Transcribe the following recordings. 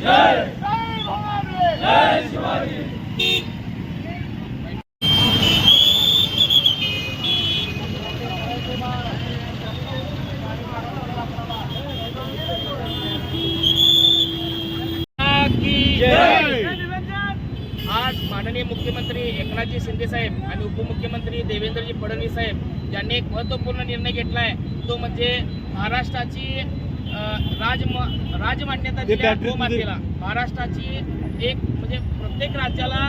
आज माननीय मुख्यमंत्री एकनाथजी शिंदे साहेब आणि उपमुख्यमंत्री देवेंद्रजी फडणवीस साहेब यांनी एक महत्त्वपूर्ण निर्णय घेतला आहे तो म्हणजे महाराष्ट्राची राजम राजमान्यता दिल्या गोमातेला. महाराष्ट्राची एक म्हणजे प्रत्येक राज्याला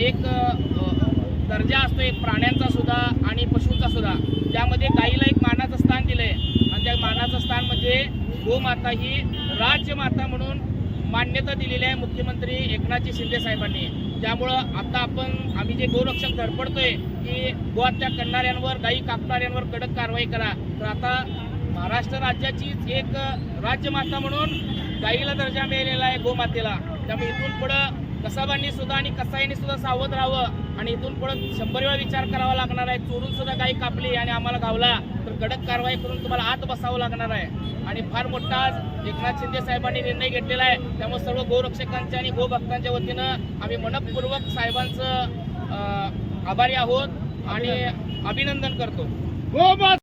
एक दर्जा असतो एक प्राण्यांचा सुद्धा आणि पशूंचा सुद्धा. त्यामध्ये गाईला एक मानाचं स्थान दिलंय. आणि त्या मानाचं स्थान म्हणजे गोमाता ही राज्यमाता म्हणून मान्यता दिलेली आहे मुख्यमंत्री एकनाथजी शिंदे साहेबांनी. त्यामुळं आता आपण आम्ही जे गोरक्षक धडपडतोय की गोहत्या करणाऱ्यांवर गायी कापणाऱ्यांवर कडक कारवाई करा. तर आता महाराष्ट्र राज्याचीच एक राज्यमाता म्हणून गाईला दर्जा मिळालेला आहे गोमातेला. त्यामुळे इथून पुढं कसाबांनी सुद्धा आणि कसाईंनी सुद्धा सावध राहावं आणि इथून पुढं शंभर वेळा विचार करावा लागणार आहे. चोरून सुद्धा गाई कापली आणि आम्हाला गावला तर कडक कारवाई करून तुम्हाला आत बसावं लागणार आहे. आणि फार मोठा आज एकनाथ शिंदे साहेबांनी निर्णय घेतलेला आहे. त्यामुळे सर्व गोरक्षकांच्या आणि गोभक्तांच्या वतीनं आम्ही मनपूर्वक साहेबांचं आभारी आहोत आणि अभिनंदन करतो.